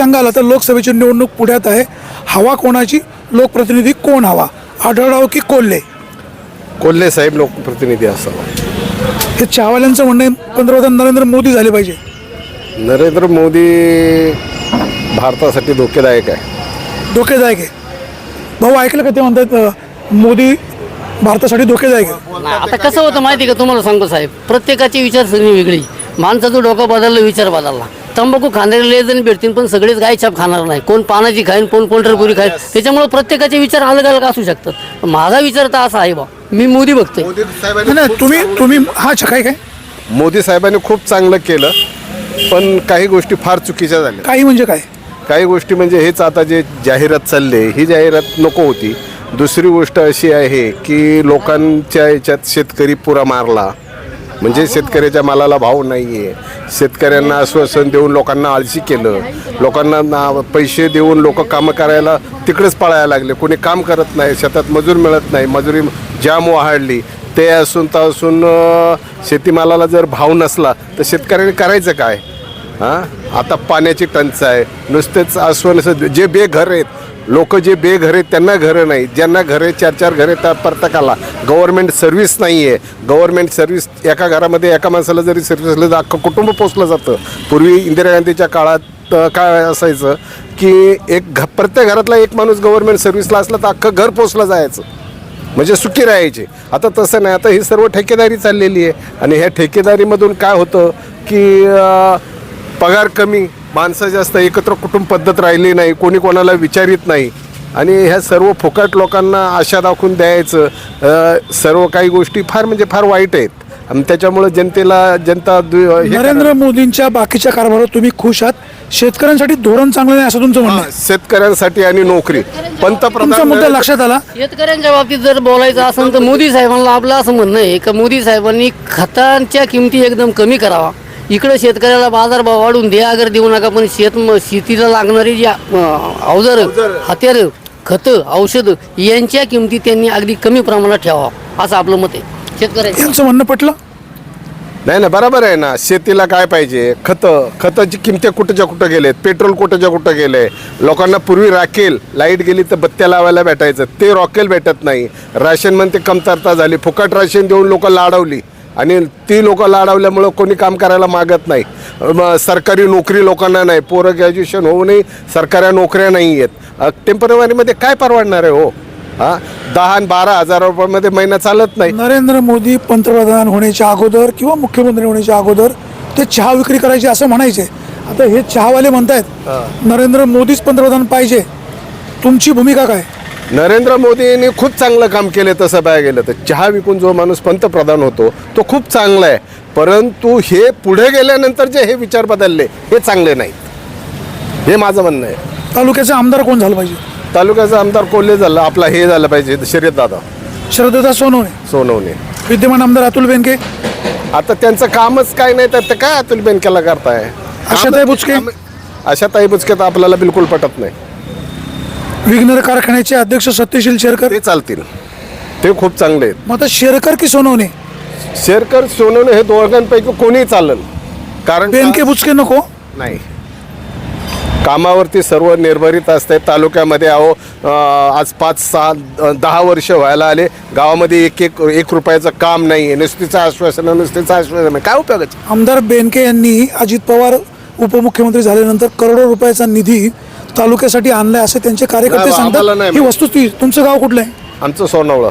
सांगाल आता लोकसभेची निवडणूक पुढ्यात आहे. हवा कोणाची? लोकप्रतिनिधी कोण हवा? आढळराव की कोल्हे? कोल्हे साहेब लोकप्रतिनिधी असावा. हे चहावाल्यांचं म्हणणं आहे पंतप्रधान नरेंद्र मोदी झाले पाहिजे. नरेंद्र मोदी भारतासाठी धोकेदायक आहे. धोकेदायक आहे. भाऊ ऐकलं का ते म्हणतात अं, मोदी भारतासाठी धोकेदायक आहे? नाही, आता कसं होतं माहिती आहे का तुम्हाला सांगतो साहेब? प्रत्येकाची विचारसरणी वेगळी. माणसाचं डोकं बदललं विचार बदलला. तंबाखू खाणारे जण भेटतील पण सगळेच गायछाप खाणार नाही. कोण पानाची खाईन कोण पंढरपुरी खाईन. त्याच्यामुळे प्रत्येकाचे विचार अलग अलग असू शकतात. माझा विचार तर असा आहे बा मी मोदी नाही, नाही तुम्ही तुम्ही हा अच्छा, काय काय? मोदी साहेबांनी खूप चांगलं केलं पण काही गोष्टी फार चुकीच्या झाल्या. काही म्हणजे काय? काही गोष्टी म्हणजे हेच आता जे जाहिरात चालले ही जाहिरात नको होती. दुसरी गोष्ट अशी आहे की लोकांच्या याच्यात शेतकरी पुरा मारला. म्हणजे शेतकऱ्याच्या मालाला भाव नाही आहे शेतकऱ्यांना आश्वासन देऊन लोकांना आळशी केलं. लोकांना ना पैसे देऊन लोक कामं करायला तिकडेच पळायला लागले. कोणी काम करत नाही शेतात मजूर मिळत नाही मजुरी जाम वाढली. ते असून तर असून अं, शेतीमालाला जर भाव नसला तर शेतकऱ्याने करायचं काय? हां? आता पाण्याची टंचाई नुसतेच आश्वासन जे बेघर आहेत लोक जे बेघर आहेत त्यांना घरं नाही ज्यांना घरे चार चार घरे त्या प्रत्येकाला. गव्हर्नमेंट सर्व्हिस नाही आहे गव्हर्नमेंट सर्व्हिस एका घरामध्ये एका माणसाला जरी सर्व्हिस असलं तर अख्खं कुटुंब पोचलं जातं. पूर्वी इंदिरा गांधीच्या काळात काय असायचं की एक घ प्रत्येक घरातला एक माणूस गव्हर्नमेंट सर्व्हिसला असला तर अख्खं घर पोचलं जायचं. म्हणजे सुखी राहायचे. आता तसं नाही. आता ही सर्व ठेकेदारी चाललेली आहे. आणि ह्या ठेकेदारीमधून काय होतं की पगार कमी माणसं जास्त एकत्र कुटुंब पद्धत राहिली नाही कोणी कोणाला विचारित नाही. आणि ह्या सर्व फुकट लोकांना आशा दाखवून द्यायचं सर्व काही गोष्टी फार म्हणजे फार वाईट आहेत. आणि त्याच्यामुळं जनतेला जनता नरेंद्र मोदींच्या बाकीच्या कारभारावर तुम्ही खुश आहात? शेतकऱ्यांसाठी धोरण चांगलं नाही असं तुमचं म्हणणं आहे. शेतकऱ्यांसाठी आणि नोकरी. तुमचा मुद्दा पंतप्रधान लक्षात आला? शेतकऱ्यांच्या बाबतीत जर बोलायचं असेल तर मोदी साहेबांना आपलं असं म्हणणं आहे का मोदी साहेबांनी खतांच्या किमती एकदम कमी करावा. इकडे शेतकऱ्याला बाजारभाव वाढून द्या अगर देऊ नका पण शेत शेतीला लागणारी जी अवजार हत्यारं खतं औषधं यांच्या किमती त्यांनी अगदी कमी प्रमाणात ठेवावा असं आपलं मत आहे. शेतकऱ्यांच्या यांचं म्हणणं पटलं? नाही ना बरोबर आहे ना. शेतीला काय पाहिजे? खतं खताची किमती कुठच्या कुठं गेलेत? पेट्रोल कुठच्या कुठं गेले? लोकांना पूर्वी राखेल लाइट गेली तर बत्त्या लावायला भेटायचं. ते रॉकेल भेटत नाही. राशन म्हणते कमतरता झाली. फुकट राशन देऊन लोक लाडवली. आणि ती लोक लाडवल्यामुळं कोणी काम करायला मागत नाही. सरकारी नोकरी लोकांना नाही. पोरं ग्रॅज्युएशन होऊनही सरकारी नोकऱ्या नाही आहेत टेम्परवारीमध्ये काय परवडणार आहे हो? हां? दहा आणि बारा हजार रुपयामध्ये महिना चालत नाही. नरेंद्र मोदी पंतप्रधान होण्याच्या अगोदर किंवा मुख्यमंत्री होण्याच्या अगोदर ते चहा विक्री करायचे असं म्हणायचे. आता हे चहावाले म्हणतायत नरेंद्र मोदीच पंतप्रधान पाहिजे. तुमची भूमिका काय? नरेंद्र मोदींनी खूप चांगलं काम केलं तसं पाहायला गेलं तर. चहा विकून जो माणूस पंतप्रधान होतो तो खूप चांगला आहे. परंतु हे पुढे गेल्यानंतर जे हे विचार बदलले हे चांगले नाहीत. हे माझं म्हणणं आहे. तालुक्याचे आमदार कोण झालं पाहिजे? तालुक्याचा आमदार कोल्हे झाला आपला हे झालं पाहिजे शर्यत दादा. शरदत्ता सोनवणे. सोनवणे. विद्यमान आमदार अतुल बेनके. आता त्यांचं कामच काय नाही तर ते काय अतुल बेनकेला करताय? आशाताई बुचके? आशाताई बुचके तर आपल्याला बिलकुल पटत नाही. विघ्नर कारखान्याचे अध्यक्ष सत्यशील शेरकर? ते चालतील. ते खूप चांगले आहेत. मग आता शेरकर की सोनवणे? शेरकर सोनवणे हे दोघांपैकी कोणीही चालेल कारण बेनके बुचके नको? नाही. कामावरती सर्व निर्भरित असते. तालुक्यामध्ये अहो आज पाच सहा दहा वर्ष व्हायला आले. गावामध्ये एक एक एक रुपयाचं काम नाही आहे नुसतीचं आश्वासन नुसतीचं आश्वासन. काय उपयोगाचं? आमदार बेनके यांनी अजित पवार उपमुख्यमंत्री झाल्यानंतर करोडो रुपयाचा निधी तालुक्यासाठी आणलाय असे त्यांचे कार्यकर्ते नाही, आम्हाला सांगतात. नाही ही वस्तुस्थिती तुमचं गाव कुठलं आहे? आमचं सोनवळं.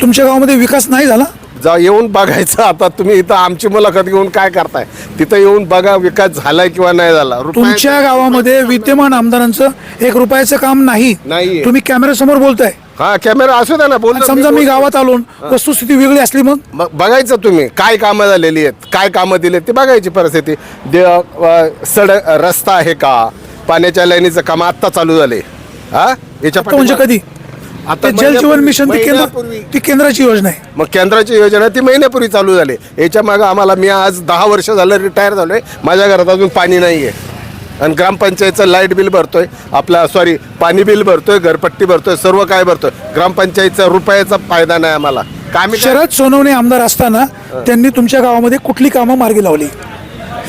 तुमच्या गावामध्ये विकास नाही झाला? जा येऊन बघायचं. आता तुम्ही इथं आमची मुलाखत घेऊन काय करताय? तिथं येऊन बघा विकास झालाय किंवा नाही झाला. रुपया- तुमच्या गावामध्ये विद्यमान आमदारांचं एक रुपयाचं काम नाही. नाहीये. तुम्ही कॅमेऱ्यासमोर बोलताय. हा कॅमेरा असू द्या ना बोल आणि समजा मी गावात आलो वस्तुस्थिती वेगळी असली मग? मग बघायचं तुम्ही काय कामं झालेली आहेत काय कामं दिली आहेत ती बघायची परिस्थिती. दे अ, सड रस्ता आहे का? पाण्याच्या लाईनीचं काम आत्ता चालू झाले. हा? याच्या म्हणजे कधी? आता ते जल जीवन मिशन ती महिन्यापूर्वी. केंद्र ती केंद्राची योजना आहे. मग केंद्राची योजना ती महिन्यापूर्वी चालू झाली. याच्या मागं आम्हाला मी आज दहा वर्ष झालं रिटायर झालोय. माझ्या घरात अजून पाणी नाही आहे आणि ग्रामपंचायतचं लाइट बिल भरतोय. आपला सॉरी पाणी बिल भरतोय घरपट्टी भरतोय सर्व काय भरतोय. ग्रामपंचायतचा रुपयाचा फायदा नाही आम्हाला. का आम्ही काय- शरद सोनवणे आमदार असताना त्यांनी तुमच्या गावामध्ये कुठली कामं मार्गी लावली?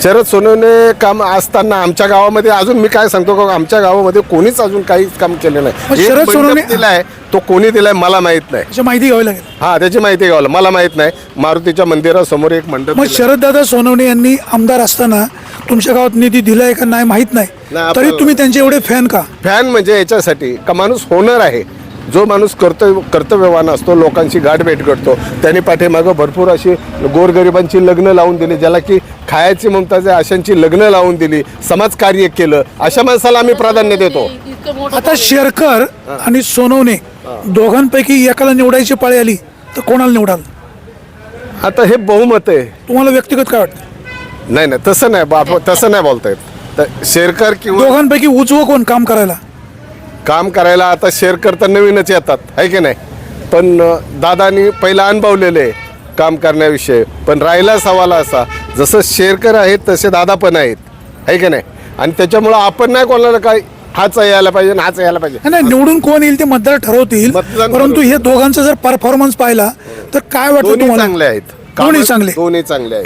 शरद सोनवणे काम असताना आमच्या गावामध्ये अजून मी काय सांगतो का आमच्या गावामध्ये कोणीच अजून काहीच काम केलं नाही. एक शरद मंडप सोनवणे- दिलाय तो कोणी दिलाय मला माहीत नाही. त्याची माहिती घ्यावी लागेल. हा त्याची माहिती घ्यावं मला माहीत नाही. मारुतीच्या मंदिरासमोर एक मंडप मग दिलंय. शरददादा सोनवणे यांनी आमदार असताना तुमच्या गावात निधी दिलाय का नाही माहीत नाही. नाही, तरी तुम्ही त्यांचे एवढे फॅन का? फॅन म्हणजे याच्यासाठी का माणूस होणार आहे? जो माणूस कर्तव्य कर्तव्यवान असतो लोकांशी गाठ भेट करतो त्यांनी पाठीमागं भरपूर अशी गोरगरिबांची लग्न लावून दिली ज्याला की खायची ममताज आहे अशांची लग्न लावून दिली समाजकार्य केलं अशा माणसाला आम्ही प्राधान्य देतो. आता शेरकर आणि सोनवणे दोघांपैकी एकाला निवडायची पाळी आली तर कोणाला निवडाल? आता हे बहुमत आहे. तुम्हाला व्यक्तिगत काय वाटतं? नाही नाही तसं नाही बाप तसं नाही बोलता येत तर शेरकर किंवा दोघांपैकी उजवं कोण काम करायला? काम करायला आता शेरकर तर नवीनच येतात आहे की नाही? पण दादानी पहिला अनुभवलेले आहे काम करण्याविषयी पण राहिला सवाल असा जसं शेरकर आहेत तसे दादा पण आहेत आहे की नाही? आणि त्याच्यामुळं आपण नाही कोणाला काय हाच यायला पाहिजे हाच यायला पाहिजे. नाही, निवडून कोण येईल ते मतदार ठरवतील मतदान परंतु. हे दोघांचा जर परफॉर्मन्स पाहिला तर काय वाटतं दोन्ही तुम्हाला? चांगले आहेत. दोन्ही चांगले. दोन्ही चांगले आहेत.